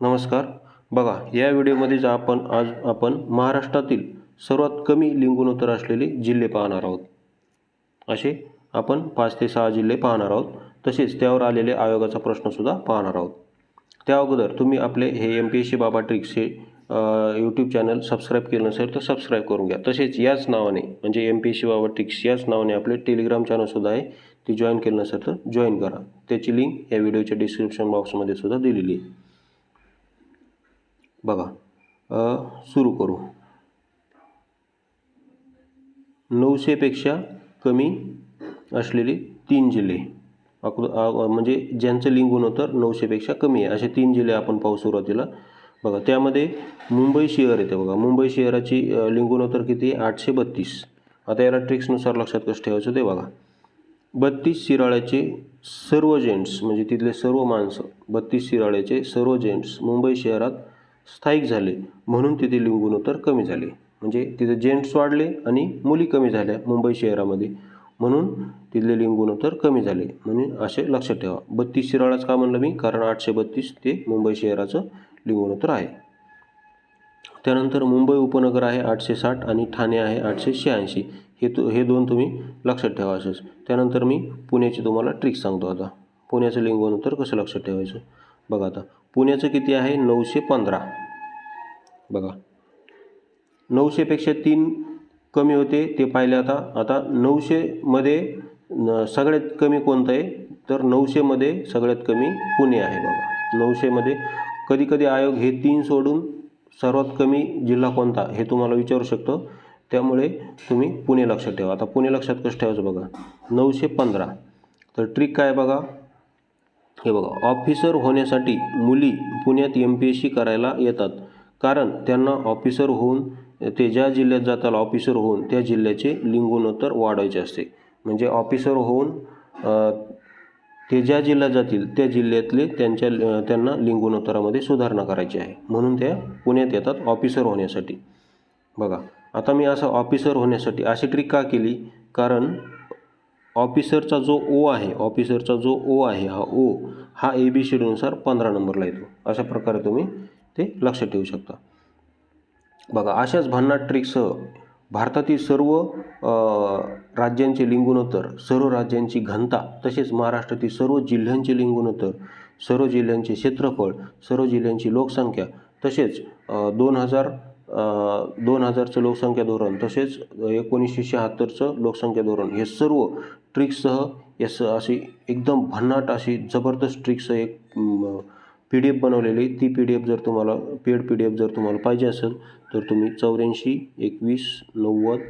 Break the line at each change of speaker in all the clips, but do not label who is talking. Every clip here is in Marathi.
नमस्कार. बघा या व्हिडिओमध्ये आपण आज आपण महाराष्ट्रातील सर्वात कमी लिंगुणोत्तर असलेले जिल्हे पाहणार आहोत. असे आपण पाच ते सहा जिल्हे पाहणार आहोत. तसेच त्यावर आलेले आयोगाचा प्रश्नसुद्धा पाहणार आहोत. त्या अगोदर तुम्ही आपले हे M P S C Baba tricks हे यूट्यूब चॅनल सबस्क्राईब केलं नसेल तर सबस्क्राईब करून घ्या. तसेच याच नावाने म्हणजे M P S C Baba tricks याच नावाने आपले टेलिग्राम चॅनलसुद्धा आहे. ती जॉईन केलं नसेल तर जॉईन करा. त्याची लिंक या व्हिडिओच्या डिस्क्रिप्शन बॉक्समध्ये सुद्धा दिलेली आहे. बघा सुरू करू. नऊशेपेक्षा कमी असलेले तीन जिल्हे अकु म्हणजे ज्यांचं लिंग गुणोत्तर नऊशेपेक्षा कमी आहे. असे तीन जिल्हे आपण पाहू सुरुवातीला. बघा त्यामध्ये मुंबई शहर येते बघा. मुंबई शहराची लिंगुणोत्तर किती? आहे आठशे बत्तीस. आता याला ट्रिक्सनुसार लक्षात कसं ठेवायचं ते बघा. बत्तीस शिराळ्याचे सर्व जेंट्स म्हणजे तिथले सर्व माणसं बत्तीस शिराळ्याचे सर्व जेंट्स मुंबई शहरात स्थायिक झाले. म्हणून तिथे लिंगुणोत्तर कमी झाले. म्हणजे तिथे जेंट्स वाढले आणि मुली कमी झाल्या मुंबई शहरामध्ये. म्हणून तिथले लिंगुणोत्तर कमी झाले. म्हणून असे लक्षात ठेवा. बत्तीस शिराळाच का म्हणलं मी? कारण आठशे बत्तीस ते मुंबई शहराचं लिंगुणोत्तर आहे. त्यानंतर मुंबई उपनगर आहे आठशे साठ आणि ठाणे आहे आठशे शहाऐंशी. हे तु हे दोन तुम्ही लक्षात ठेवा असेच. त्यानंतर मी पुण्याची तुम्हाला ट्रिक सांगतो आता. पुण्याचं लिंगगुणोत्तर कसं लक्षात ठेवायचं? बघा आता. पुण्याचं किती आहे? नऊशे पंधरा. बघा. नऊशेपेक्षा तीन कमी होते ते पाहिले आता. आता नऊशेमध्ये सगळ्यात कमी कोणतं आहे? तर नऊशेमध्ये सगळ्यात कमी पुणे आहे बघा. नऊशेमध्ये कधीकधी आयोग हे तीन सोडून सर्वात कमी जिल्हा कोणता हे तुम्हाला विचारू शकतो. त्यामुळे तुम्ही पुणे लक्षात ठेवा. आता पुणे लक्षात कसं ठेवायचं बघा? नऊशे पंधरा. तर ट्रिक काय बघा? हे बघा ऑफिसर होण्यासाठी मुली पुण्यात एम पी एस सी करायला येतात. कारण त्यांना ऑफिसर होऊन ते ज्या जिल्ह्यात जातात ऑफिसर होऊन त्या जिल्ह्याचे लिंगोनोत्तर वाढवायचे असते. म्हणजे ऑफिसर होऊन ते ज्या जिल्ह्यात जातील त्या जिल्ह्यातले त्यांच्या त्यांना लिंगोनोत्तरामध्ये सुधारणा करायची आहे. म्हणून त्या पुण्यात येतात ऑफिसर होण्यासाठी. बघा आता मी असं ऑफिसर होण्यासाठी अशी ट्रिक का केली? कारण ऑफिसरचा जो ओ आहे ऑफिसरचा जो ओ आहे हा ओ हा ए बी शेड्यूलनुसार पंधरा नंबरला येतो. अशा प्रकारे तुम्ही ते लक्षात ठेवू शकता. बघा अशाच भन्नाट ट्रिकसह भारतातील सर्व राज्यांचे लिंगुणोत्तर सर्व राज्यांची घनता तसेच महाराष्ट्रातील सर्व जिल्ह्यांचे लिंगुणोत्तर सर्व जिल्ह्यांचे क्षेत्रफळ सर्व जिल्ह्यांची लोकसंख्या तसेच दोन हजार दोन हजारचं लोकसंख्या धोरण तसेच एकोणीसशे शहात्तरचं लोकसंख्या धोरण हे सर्व ट्रिक्ससह यास अशी एकदम भन्नाट अशी जबरदस्त ट्रिक्ससह एक पी डी एफ बनवलेली ती पी डी एफ जर तुम्हाला पेड पी डी एफ जर तुम्हाला पाहिजे असेल तर तुम्ही चौऱ्याऐंशी एकवीस नव्वद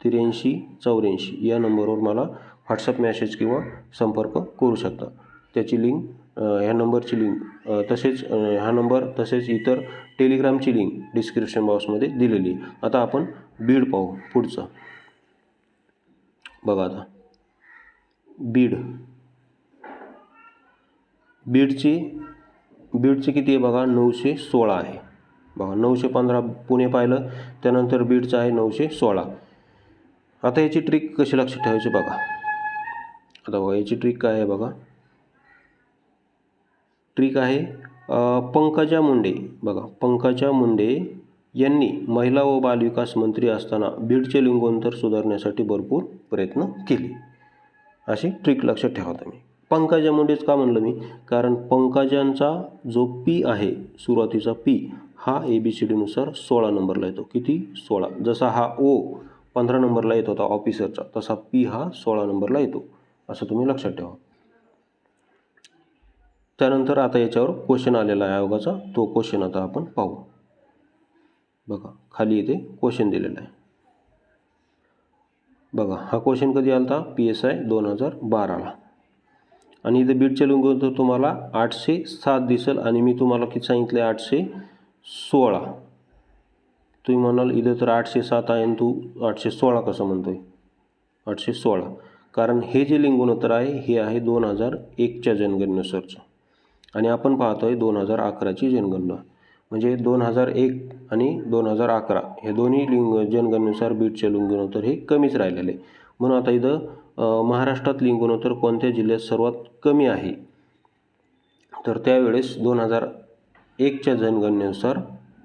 त्र्याऐंशी चौऱ्याऐंशी या नंबरवर मला व्हॉट्सअप मॅसेज किंवा संपर्क करू शकता. त्याची लिंक ह्या नंबरची लिंक तसेच ह्या हा नंबर तसेच इतर टेलिग्रामची लिंक डिस्क्रिप्शन बॉक्समध्ये दिलेली आहे. आता आपण बीड पाहू पुढचं. बघा आता. बीड. बीडची बीडची किती आहे बघा? नऊशे सोळा आहे. बघा नऊशे पंधरा पुणे पाहिलं त्यानंतर बीडचं आहे नऊशे सोळा. आता याची ट्रिक कशी लक्षात ठेवायची बघा. आता बघा याची ट्रिक काय आहे बघा? ट्रिक आहे. पंकजा मुंडे. बघा पंकजा मुंडे यांनी महिला व बालविकास मंत्री असताना बीडचे लिंगोंतर सुधारण्यासाठी भरपूर प्रयत्न केले. अशी ट्रिक लक्षात ठेवा तुम्ही. पंकजा मुंडेच का म्हणलं मी? कारण पंकजांचा जो पी आहे सुरुवातीचा पी हा ए बी सी डीनुसार सोळा नंबरला येतो. किती? सोळा. जसा हा ओ पंधरा नंबरला येत होता ऑफिसरचा तसा पी हा सोळा नंबरला येतो. असं तुम्ही लक्षात ठेवा. त्यानंतर आता याच्यावर क्वेश्चन आलेला आहे आयोगाचा. तो क्वेश्चन आता आपण पाहू. बघा खाली इथे क्वेश्चन दिलेला आहे. बघा हा क्वेश्चन कधी आला होता पी एस आय दोन हजार बाराला. आणि इथे बीडच्या लिंगोत्तर तुम्हाला आठशे सात दिसेल आणि मी तुम्हाला किती सांगितले? आठशे सोळा. तुम्ही म्हणाल इथं तर आठशे सात आहे आणि तू आठशे सोळा कसं म्हणतोय? आठशे सोळा. कारण हे जे लिंगुणोत्तर आहे हे आहे दोन हजार एकच्या जनगणनेनुसारचं. आणि आपण पाहतो आहे दोन हजार अकराची जनगणना. म्हणजे दोन हजार एक आणि दोन हजार अकरा हे दोन्ही लिंग जनगणनेनुसार बीटचे लिंगुणोत्तर हे कमीच राहिलेले आहे. म्हणून आता इथं महाराष्ट्रात लिंगुणोत्तर कोणत्या जिल्ह्यात सर्वात कमी आहे? तर त्यावेळेस दोन हजार एकच्या जनगणनेनुसार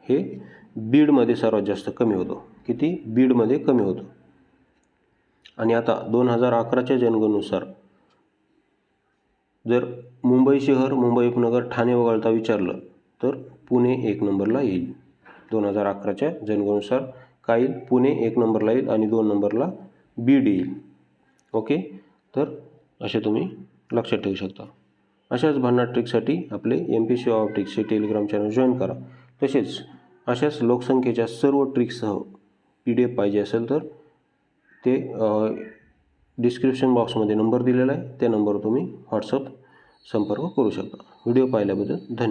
हे बीडमध्ये सर्वात जास्त कमी होतं. किती? बीडमध्ये कमी होतं. आणि आता दोन हजार अकराच्या जनगणनेनुसार जर मुंबई शहर मुंबई उपनगर ठाणे वगळता विचारलं तर पुणे एक नंबरला येईल. दोन हजार अकराच्या जनगणनुसार काय येईल? पुणे एक नंबरला येईल आणि दोन नंबरला बीड येईल. ओके? तर असे तुम्ही लक्षात ठेवू शकता. अशाच भन्नाट ट्रिकसाठी आपले एम पी सी ऑफ ट्रिक्सचे टेलिग्राम चॅनल जॉईन करा. तसेच अशाच लोकसंख्येच्या सर्व ट्रिक्ससह पी डी एफ पाहिजे असेल तर ते डिस्क्रिप्शन बॉक्समध्ये नंबर दिलेला आहे. त्या नंबरवर तुम्ही व्हॉट्सअप संपर्क करू शकता. व्हिडिओ पाहिल्याबद्दल धन्यवाद.